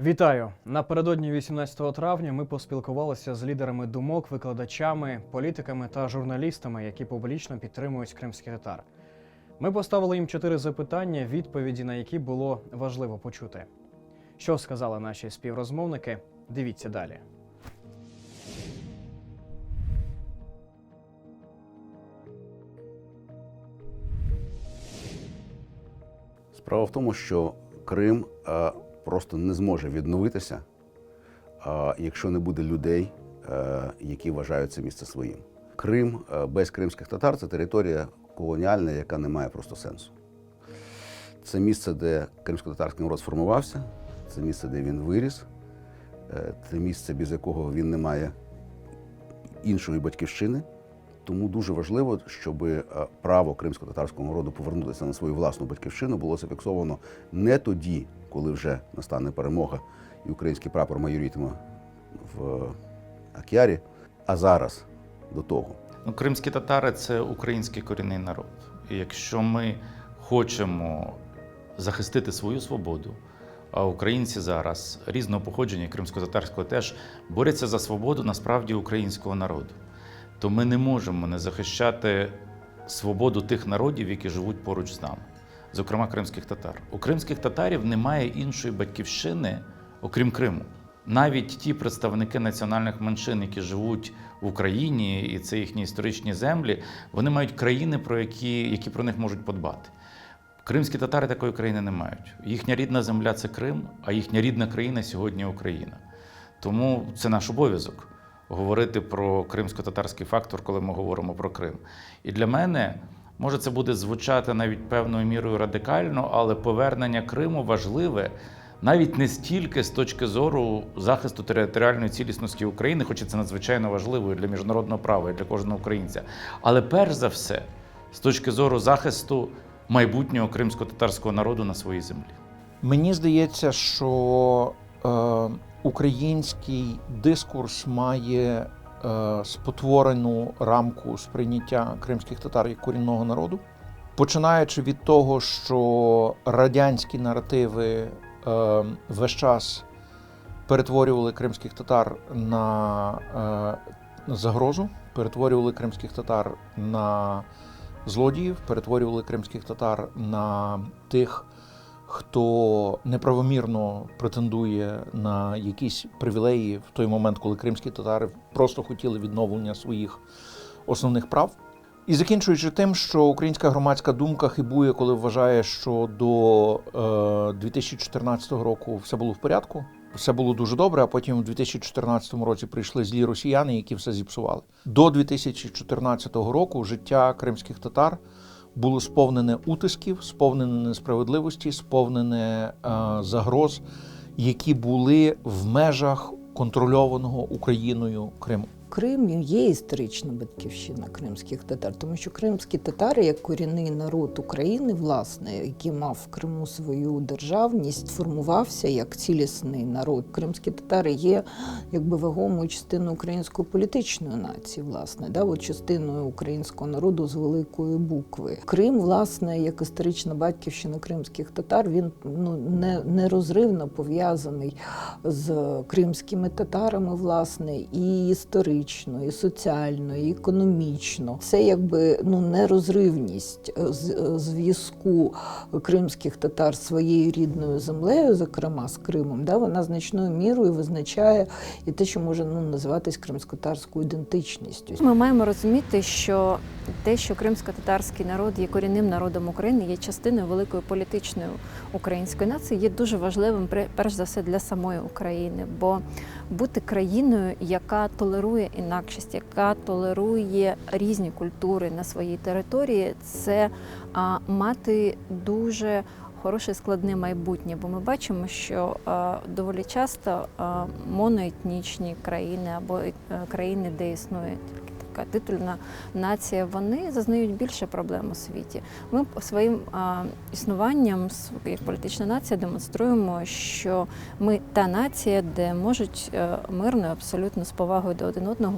Вітаю! Напередодні 18 травня ми поспілкувалися з лідерами думок, викладачами, політиками та журналістами, які публічно підтримують кримських татар. Ми поставили їм чотири запитання, відповіді на які було важливо почути. Що сказали наші співрозмовники? Дивіться далі. Справа в тому, що Крим е, просто не зможе відновитися, якщо не буде людей, е, які вважають це місце своїм. Крим е, без кримських татар це територія колоніальна, яка не має просто сенсу. Це місце, де кримсько-татарський народ сформувався, це місце, де він виріс, е, це місце, без якого він не має іншої батьківщини. Тому дуже важливо, щоб е, право кримсько-татарського народу повернутися на свою власну батьківщину було зафіксовано не тоді, коли вже настане перемога і український прапор майорітиме в Акярі, а зараз до того. Ну, кримські татари це український корінний народ. І якщо ми хочемо захистити свою свободу, а українці зараз різного походження, кримсько-татарського теж борються за свободу насправді українського народу, то ми не можемо не захищати свободу тих народів, які живуть поруч з нами, зокрема кримських татар. У кримських татарів немає іншої батьківщини, окрім Криму. Навіть ті представники національних меншин, які живуть в Україні, і це їхні історичні землі, вони мають країни, про які, які про них можуть подбати. Кримські татари такої країни не мають. Їхня рідна земля це Крим, а їхня рідна країна сьогодні Україна. Тому це наш обов'язок говорити про кримсько-татарський фактор, коли ми говоримо про Крим. І для мене може це буде звучати навіть певною мірою радикально, але повернення Криму важливе навіть не стільки з точки зору захисту територіальної цілісності України, хоча це надзвичайно важливо і для міжнародного права і для кожного українця, але перш за все з точки зору захисту майбутнього кримсько-татарського народу на своїй землі. Мені здається, що український дискурс має е, спотворену рамку сприйняття кримських татар як корінного народу, починаючи від того, що радянські наративи е, весь час перетворювали кримських татар е, на загрозу, перетворювали кримських татар на злодіїв, перетворювали кримських татар на тих, хто неправомірно претендує на якісь привілеї в той момент, коли кримські татари просто хотіли відновлення своїх основних прав. І закінчуючи тим, що українська громадська думка хибує, коли вважає, що до е, 2014 року все було в порядку, все було дуже добре, а потім у 2014 році прийшли злі росіяни, які все зіпсували. До 2014 року життя кримських татар було сповнене утисків, сповнене несправедливості, сповнене е, загроз, які були в межах контрольованого Україною Криму. Крим є історична батьківщина кримських татар, тому що кримські татари, як корінний народ України, власне, який мав в Криму свою державність, формувався як цілісний народ. Кримські татари є якби вагомою частиною української політичної нації, власне, да, от частиною українського народу з великої букви. Крим, власне, як історична батьківщина кримських татар, він ну не нерозривно пов'язаний з кримськими татарами, власне, і історично, і соціально, і економічно. Це якби ну нерозривність е, е, зв'язку кримських татар своєю рідною землею, зокрема з Кримом, да, вона значною мірою визначає і те, що може ну, називатись кримськотарською ідентичністю. Ми маємо розуміти, що те, що кримсько-татарський народ є корінним народом України, є частиною великої політичної української нації, є дуже важливим перш за все для самої України. Бо бути країною, яка толерує інакшість, яка толерує різні культури на своїй території, це мати дуже хороше складне майбутнє, бо ми бачимо, що доволі часто моноетнічні країни або е, країни, де існує тільки така титульна нація, вони зазнають більше проблем у світі. Ми своїм а, існуванням як політична нація демонструємо, що ми та нація, де можуть е, мирно, абсолютно з повагою до один одного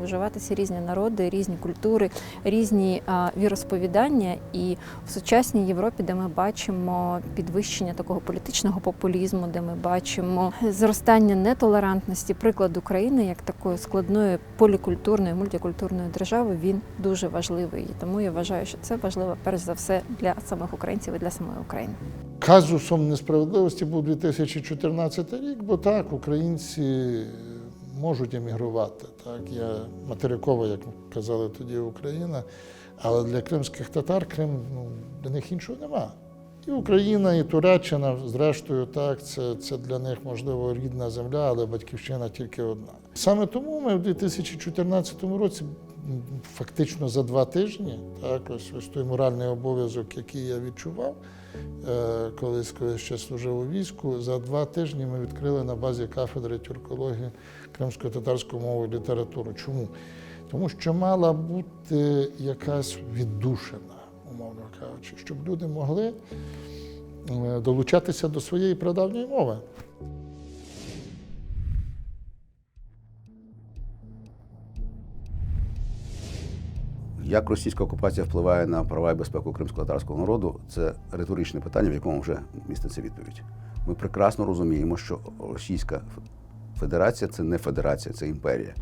виживатися різні народи, різні культури, різні а, віросповідання. І в сучасній Європі, де ми бачимо підвищення такого політичного популізму, де ми бачимо зростання нетолерантності, приклад України як такої складної полікультурної, мультикультурної держави, він дуже важливий. І тому я вважаю, що це важливо перш за все для самих українців і для самої України. Казусом несправедливості був 2014 рік, бо так, українці можуть емігрувати. Так, я материкова, як казали тоді, Україна. Але для кримських татар Крим ну, для них іншого нема. І Україна, і Туреччина, зрештою, так, це, це для них можливо рідна земля, але батьківщина тільки одна. Саме тому ми в 2014 році, фактично за два тижні, так, ось, ось той моральний обов'язок, який я відчував, е, коли ще служив у війську, за два тижні ми відкрили на базі кафедри тюркології кримсько-татарську мову і літературу. Чому? Тому що мала бути якась віддушина, умовно кажучи, щоб люди могли е, долучатися до своєї прадавньої мови. Як російська окупація впливає на права і безпеку кримсько-татарського народу, це риторичне питання, в якому вже міститься відповідь. Ми прекрасно розуміємо, що Російська Федерація це не федерація, це імперія.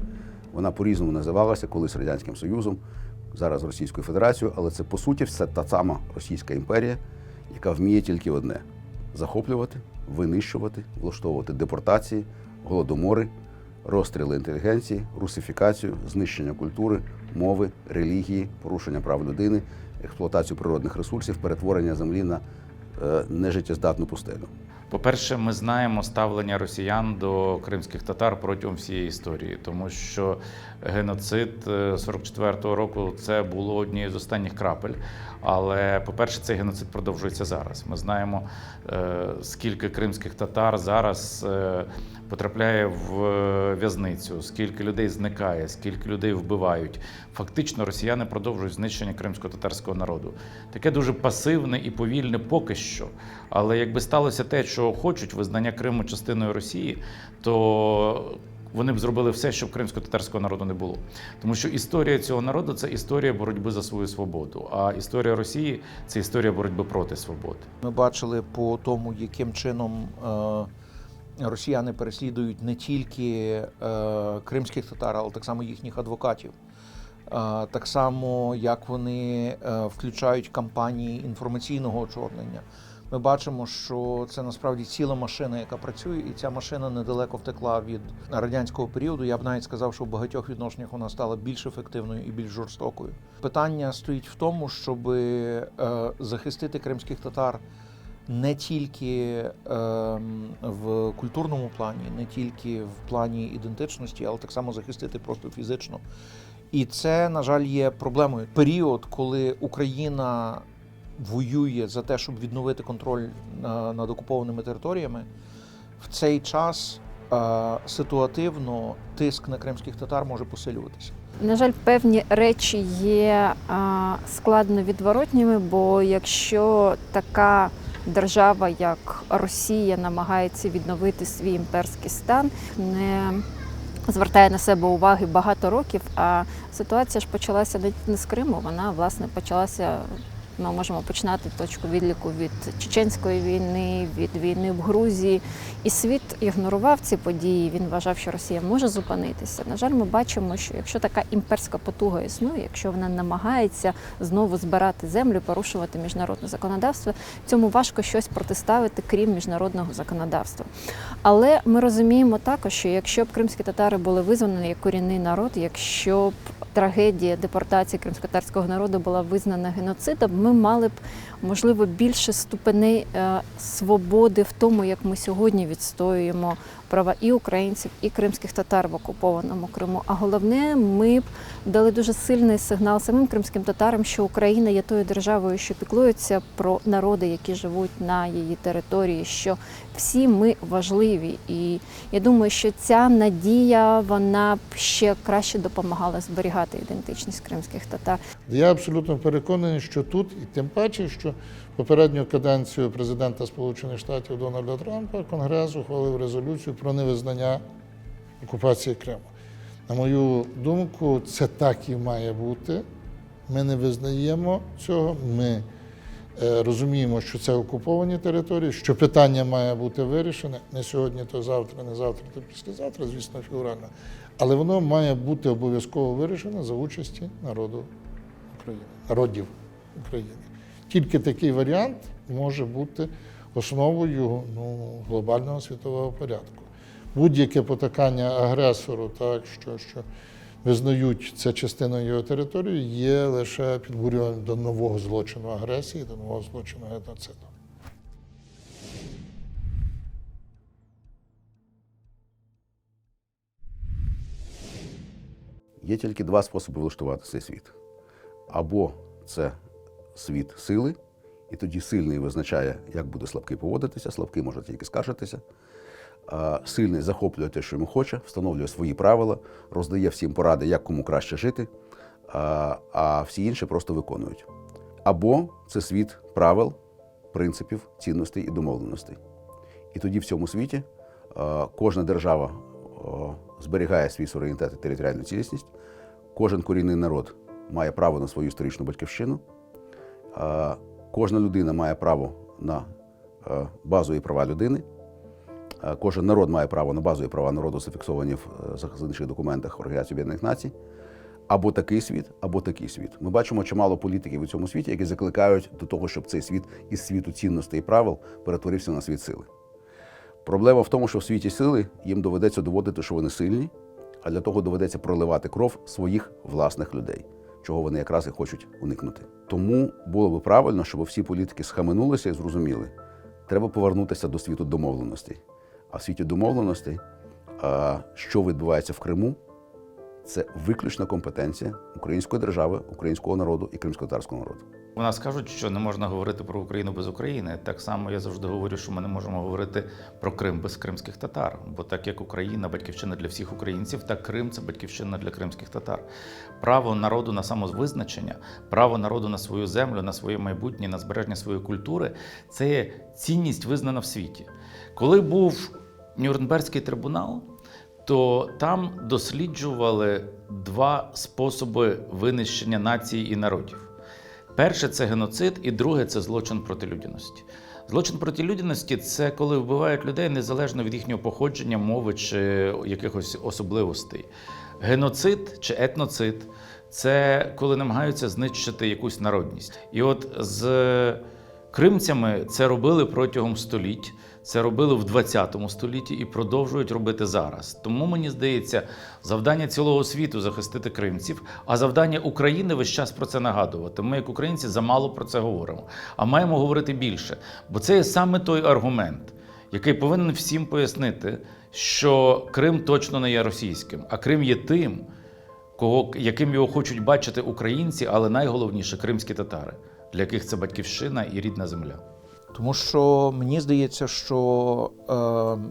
Вона по-різному називалася колись Радянським Союзом, зараз Російською Федерацією, але це по суті все та сама Російська імперія, яка вміє тільки одне: захоплювати, винищувати, влаштовувати депортації, голодомори, розстріли інтелігенції, русифікацію, знищення культури, мови, релігії, порушення прав людини, експлуатацію природних ресурсів, перетворення землі на е, нежиттєздатну пустелю. По-перше, ми знаємо ставлення росіян до кримських татар протягом всієї історії, тому що геноцид е, 44-го року це було однією з останніх крапель. Але, по-перше, цей геноцид продовжується зараз. Ми знаємо, е, скільки кримських татар зараз е, потрапляє в е, в'язницю, скільки людей зникає, скільки людей вбивають. Фактично, росіяни продовжують знищення кримсько-татарського народу. Таке дуже пасивне і повільне поки що. Але якби сталося те, що хочуть визнання Криму частиною Росії, то вони б зробили все, щоб кримсько-татарського народу не було. Тому що історія цього народу це історія боротьби за свою свободу. А історія Росії це історія боротьби проти свободи. Ми бачили по тому, яким чином е, росіяни переслідують не тільки е, кримських татар, але так само їхніх адвокатів. Е, Так само, як вони е, включають кампанії інформаційного очорнення. Ми бачимо, що це насправді ціла машина, яка працює, і ця машина недалеко втекла від радянського періоду. Я б навіть сказав, що в багатьох відношеннях вона стала більш ефективною і більш жорстокою. Питання стоїть в тому, щоб захистити кримських татар не тільки ем, в культурному плані, не тільки в плані ідентичності, але так само захистити просто фізично. І це, на жаль, є проблемою. Період, коли Україна воює за те, щоб відновити контроль на- над окупованими територіями, в цей час е, ситуативно тиск на кримських татар може посилюватися. На жаль, певні речі є складно відворотніми, бо якщо така держава, як Росія, намагається відновити свій імперський стан, не звертає на себе уваги багато років. А ситуація ж почалася не- з Криму, вона власне почалася. Ми можемо починати точку відліку від чеченської війни, від війни в Грузії. І світ ігнорував ці події. Він вважав, що Росія може зупинитися. На жаль, ми бачимо, що якщо така імперська потуга існує, якщо вона намагається знову збирати землю, порушувати міжнародне законодавство, цьому важко щось протиставити, крім міжнародного законодавства. Але ми розуміємо також, що якщо б кримські татари були визнані як корінний народ, якщо б трагедія депортації кримськотарського народу була визнана геноцидом, ми мали б можливо більше ступеней е, свободи в тому, як ми сьогодні відстоюємо права і українців, і кримських татар в окупованому Криму. А головне, ми б дали дуже сильний сигнал самим кримським татарам, що Україна є тою державою, що піклується про народи, які живуть на її території, що всі ми важливі. І я думаю, що ця надія вона б ще краще допомагала зберігати. ідентичність кримських татар. Я абсолютно переконаний, що тут, і тим паче, що попередню каденцію президента Сполучених Штатів Дональда Трампа Конгрес ухвалив резолюцію про невизнання окупації Криму. На мою думку, це так і має бути. Ми не визнаємо цього. Ми розуміємо, що це окуповані території, що питання має бути вирішене не сьогодні, то завтра, не завтра, то післязавтра, звісно, фігурально. Але воно має бути обов'язково вирішено за участі народу України, народів України. Тільки такий варіант може бути основою ну, глобального світового порядку. Будь-яке потакання агресору, так, що, що визнають це частиною його території, є лише підбурюванням до нового злочину агресії, до нового злочину геноциду. Є тільки два способи влаштувати цей світ. Або це світ сили, і тоді сильний визначає, як буде слабкий поводитися, слабкий може тільки скаржитися. Сильний захоплює те, що йому хоче, встановлює свої правила, роздає всім поради, як кому краще жити, а, всі інші просто виконують. Або це світ правил, принципів, цінностей і домовленостей. І тоді в цьому світі кожна держава зберігає свій суверенітет і територіальну цілісність, кожен корінний народ має право на свою історичну батьківщину, кожна людина має право на е, базові права людини, кожен народ має право на базові права народу, зафіксовані в е, захисних документах Організації Об'єднаних Націй. Або такий світ, або такий світ. Ми бачимо чимало політиків у цьому світі, які закликають до того, щоб цей світ із світу цінностей і правил перетворився на світ сили. Проблема в тому, що в світі сили їм доведеться доводити, що вони сильні, а для того доведеться проливати кров своїх власних людей, чого вони якраз і хочуть уникнути. Тому було би правильно, щоб всі політики схаменулися і зрозуміли, треба повернутися до світу домовленостей. А в світі домовленостей, що відбувається в Криму, це виключна компетенція української держави, українського народу і кримсько-татарського народу. У нас кажуть, що не можна говорити про Україну без України. Так само я завжди говорю, що ми не можемо говорити про Крим без кримських татар. Бо так як Україна батьківщина для всіх українців, так Крим це батьківщина для кримських татар. Право народу на самовизначення, право народу на свою землю, на своє майбутнє, на збереження своєї культури це цінність визнана в світі. Коли був Нюрнберзький трибунал, то там досліджували два способи винищення нації і народів. Перше це геноцид, і друге це злочин проти людяності. Злочин проти людяності це коли вбивають людей незалежно від їхнього походження, мови чи якихось особливостей. Геноцид чи етноцид це коли намагаються знищити якусь народність. І от з кримцями це робили протягом століть. Це робили в 20 столітті і продовжують робити зараз. Тому мені здається, завдання цілого світу захистити кримців, а завдання України весь час про це нагадувати. Ми, як українці, замало про це говоримо, а маємо говорити більше. Бо це є саме той аргумент, який повинен всім пояснити, що Крим точно не є російським, а Крим є тим, кого, яким його хочуть бачити українці, але найголовніше кримські татари, для яких це батьківщина і рідна земля. Тому що мені здається, що е,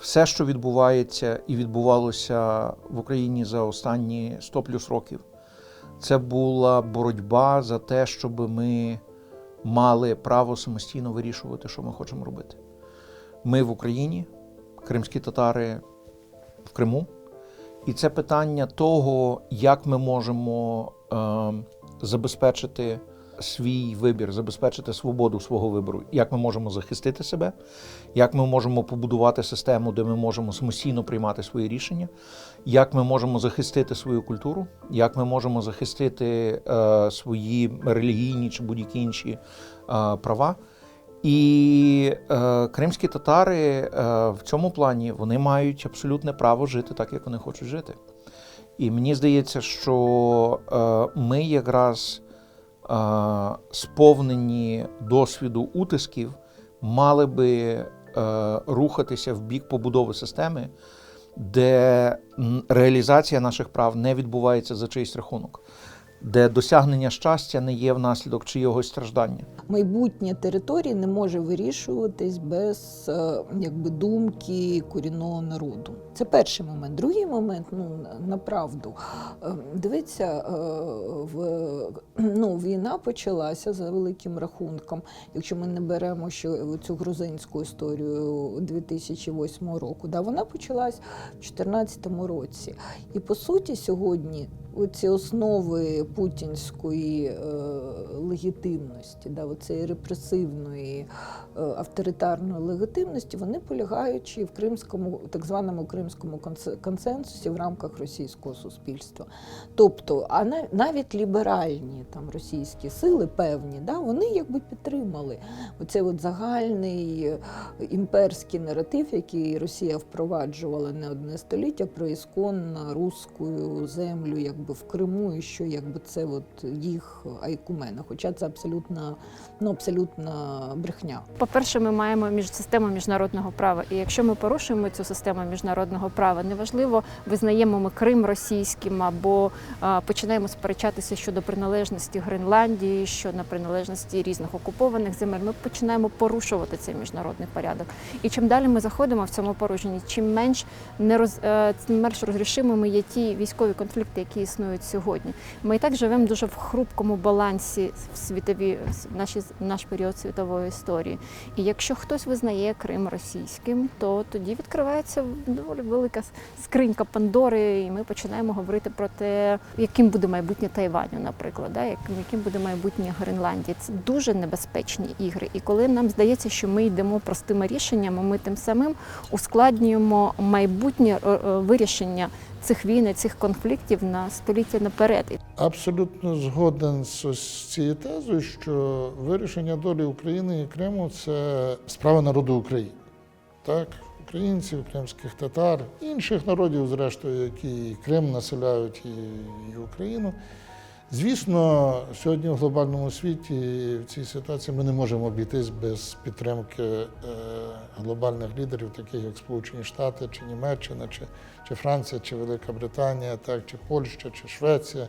все, що відбувається і відбувалося в Україні за останні 100 плюс років, це була боротьба за те, щоб ми мали право самостійно вирішувати, що ми хочемо робити. Ми в Україні, кримські татари в Криму. І це питання того, як ми можемо е, забезпечити свій вибір, забезпечити свободу свого вибору, як ми можемо захистити себе, як ми можемо побудувати систему, де ми можемо самостійно приймати свої рішення, як ми можемо захистити свою культуру, як ми можемо захистити е, свої релігійні чи будь-які інші е, права. І е, кримські татари е, в цьому плані вони мають абсолютне право жити так, як вони хочуть жити. І мені здається, що е, ми якраз сповнені досвіду утисків мали би е, рухатися в бік побудови системи, де реалізація наших прав не відбувається за чийсь рахунок. Де досягнення щастя не є внаслідок чийогось страждання. майбутнє території не може вирішуватись без е, якби думки корінного народу. Це перший момент. Другий момент, ну на- направду. Е, Дивіться, е, в ну, війна почалася за великим рахунком. Якщо ми не беремо що цю грузинську історію 2008 року, да, вона почалась в 2014 році. І по суті, сьогодні оці основи путінської е, легітимності, да, оцеї репресивної е, авторитарної легітимності, вони полягають і в кримському, так званому кримському консенсусі в рамках російського суспільства. Тобто, а на- навіть ліберальні там російські сили певні, да, вони якби підтримали оцей от загальний е, імперський наратив, який Росія впроваджувала не одне століття про ісконно руську землю, якби в Криму, і що якби це от їх айкумена. Хоча це абсолютно, ну абсолютно брехня. По-перше, ми маємо між систему міжнародного права. І якщо ми порушуємо цю систему міжнародного права, неважливо, визнаємо ми Крим російським або а, починаємо сперечатися щодо приналежності Гренландії, щодо приналежності різних окупованих земель. Ми починаємо порушувати цей міжнародний порядок. І чим далі ми заходимо в цьому порушенні, чим менш не роз, е, менш розрішимими є ті військові конфлікти, які існують сьогодні. Ми і так живемо дуже в хрупкому балансі в світові в наші наш період світової історії. І якщо хтось визнає Крим російським, то тоді відкривається доволі велика скринька Пандори, і ми починаємо говорити про те, яким буде майбутнє Тайваню, наприклад, да, яким, яким буде майбутнє Гренландії. Це дуже небезпечні ігри. І коли нам здається, що ми йдемо простими рішеннями, ми тим самим ускладнюємо майбутнє е, е, вирішення цих війн, цих конфліктів на століття наперед. Абсолютно згоден з цією тезою, що вирішення долі України і Криму це справа народу України. Так, українців, кримських татар, інших народів, зрештою, які і Крим населяють і, Україну. Звісно, сьогодні в глобальному світі в цій ситуації ми не можемо обійтись без підтримки е, глобальних лідерів, таких як Сполучені Штати, чи Німеччина, чи, чи Франція, чи Велика Британія, так, чи Польща, чи Швеція.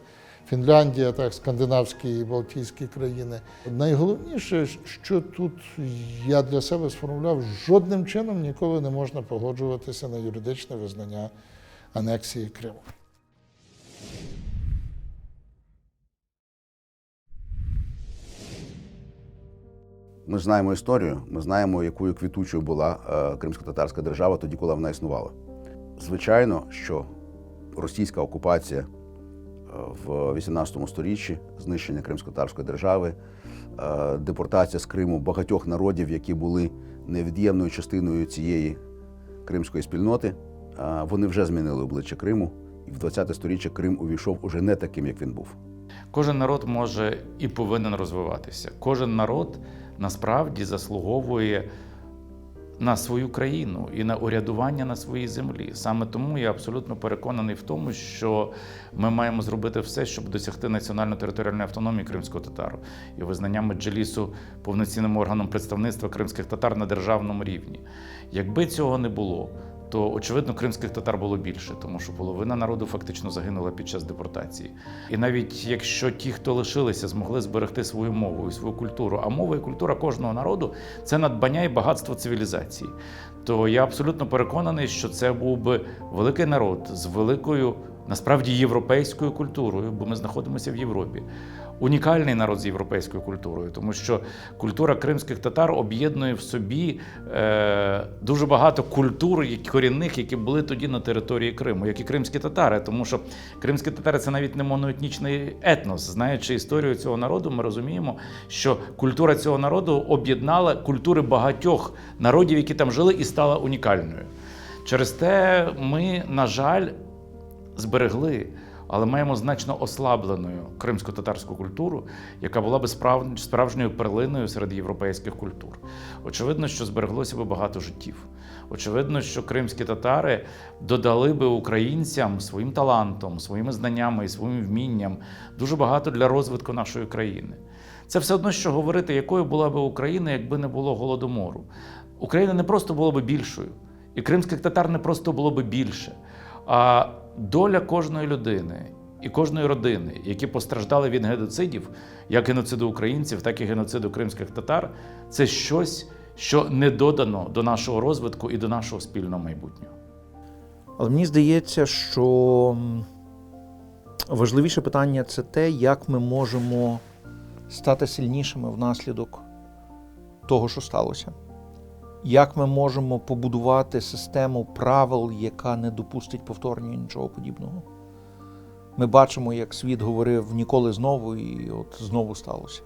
Фінляндія, так, скандинавські і Балтійські країни. Найголовніше, що тут я для себе сформулював, жодним чином ніколи не можна погоджуватися на юридичне визнання анексії Криму. Ми знаємо історію, ми знаємо, якою квітучою була е, кримсько-татарська держава тоді, коли вона існувала. Звичайно, що російська окупація е, в 18 сторіччі, знищення кримсько-татарської держави, е, депортація з Криму багатьох народів, які були невід'ємною частиною цієї кримської спільноти, вони вже змінили обличчя Криму. І в 20 сторіччя Крим увійшов уже не таким, як він був. Кожен народ може і повинен розвиватися. Кожен народ насправді заслуговує на свою країну і на урядування на своїй землі. Саме тому я абсолютно переконаний в тому, що ми маємо зробити все, щоб досягти національно-територіальної автономії кримського татару і визнання Меджелісу повноцінним органом представництва кримських татар на державному рівні. Якби цього не було, то очевидно кримських татар було більше, тому що половина народу фактично загинула під час депортації. І навіть якщо ті, хто лишилися, змогли зберегти свою мову і свою культуру, а мова і культура кожного народу це надбання і багатство цивілізації, то я абсолютно переконаний, що це був би великий народ з великою, насправді європейською культурою, бо ми знаходимося в Європі. Унікальний народ з європейською культурою, тому що культура кримських татар об'єднує в собі е, дуже багато культур корінних, які були тоді на території Криму, як і кримські татари. Тому що кримські татари це навіть не моноетнічний етнос. Знаючи історію цього народу, ми розуміємо, що культура цього народу об'єднала культури багатьох народів, які там жили, і стала унікальною. Через те ми, на жаль, зберегли, але маємо значно ослабленою кримсько-татарську культуру, яка була би справ- справжньою перлиною серед європейських культур. Очевидно, що збереглося би багато життів. Очевидно, що кримські татари додали би українцям своїм талантом, своїми знаннями і своїм вмінням дуже багато для розвитку нашої країни. Це все одно, що говорити, якою була би Україна, якби не було голодомору. Україна не просто була би більшою, і кримських татар не просто було би більше. А доля кожної людини і кожної родини, які постраждали від геноцидів, як геноциду українців, так і геноциду кримських татар, це щось, що не додано до нашого розвитку і до нашого спільного майбутнього. Але мені здається, що важливіше питання це те, як ми можемо стати сильнішими внаслідок того, що сталося. Як ми можемо побудувати систему правил, яка не допустить повторення нічого подібного. Ми бачимо, як світ говорив ніколи знову, і от знову сталося.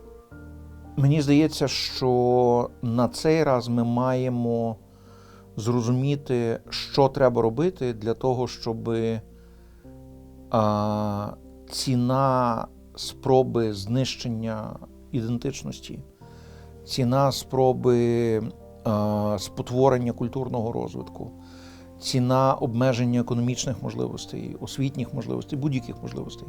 Мені здається, що на цей раз ми маємо зрозуміти, що треба робити для того, щоб а, ціна спроби знищення ідентичності, ціна спроби спотворення культурного розвитку, ціна обмеження економічних можливостей, освітніх можливостей, будь-яких можливостей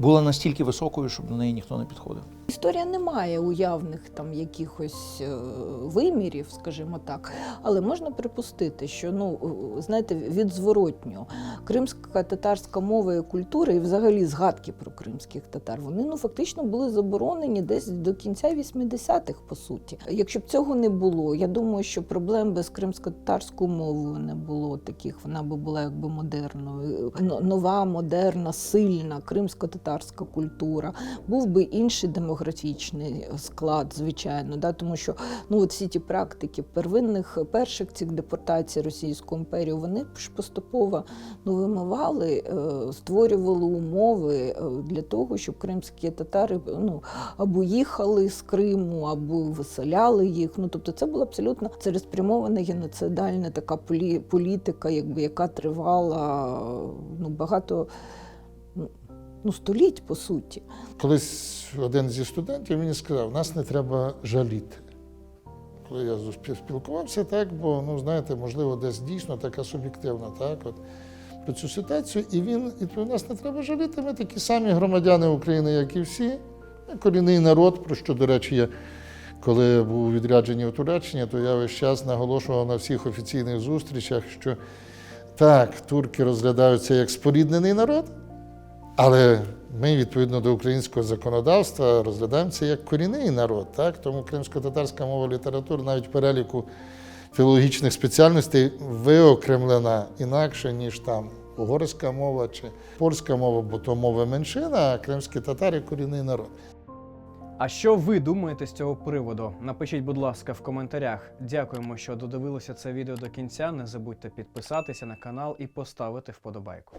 була настільки високою, щоб до неї ніхто не підходив. Історія не має уявних там якихось е, вимірів, скажімо так, але можна припустити, що ну е, знаєте, від зворотнього кримська татарська мова і культура, і взагалі згадки про кримських татар, вони ну фактично були заборонені десь до кінця 80-х, по суті. Якщо б цього не було, я думаю, що проблем без кримсько-татарською мовою не було таких. Вона би була якби модерною, Но- нова, модерна, сильна кримсько-татарська культура. Був би інший демографічний склад, звичайно, да, тому що ну от всі ті практики первинних перших цих депортацій Російської імперії, вони ж поступово ну, вимивали, е, створювали умови е, для того, щоб кримські татари ну, або їхали з Криму, або виселяли їх. Ну тобто, це була абсолютно цілеспрямована геноцидальна така політика, якби яка тривала ну багато ну, століть по суті. Колись один зі студентів мені сказав, нас не треба жаліти. Коли я спілкувався так, бо ну знаєте, можливо, десь дійсно така суб'єктивна, так, от про цю ситуацію. І він відповів, нас не треба жаліти. Ми такі самі громадяни України, як і всі. Корінний народ, про що, до речі, я коли був у відрядженні в Туреччині, то я весь час наголошував на всіх офіційних зустрічах, що так, турки розглядаються як споріднений народ, але ми, відповідно до українського законодавства, розглядаємо це як корінний народ. Так? Тому кримсько-татарська мова літератури навіть в переліку філологічних спеціальностей виокремлена інакше, ніж там угорська мова чи польська мова, бо то мови меншина, а кримські татари корінний народ. А що ви думаєте з цього приводу? Напишіть, будь ласка, в коментарях. Дякуємо, що додивилися це відео до кінця. Не забудьте підписатися на канал і поставити вподобайку.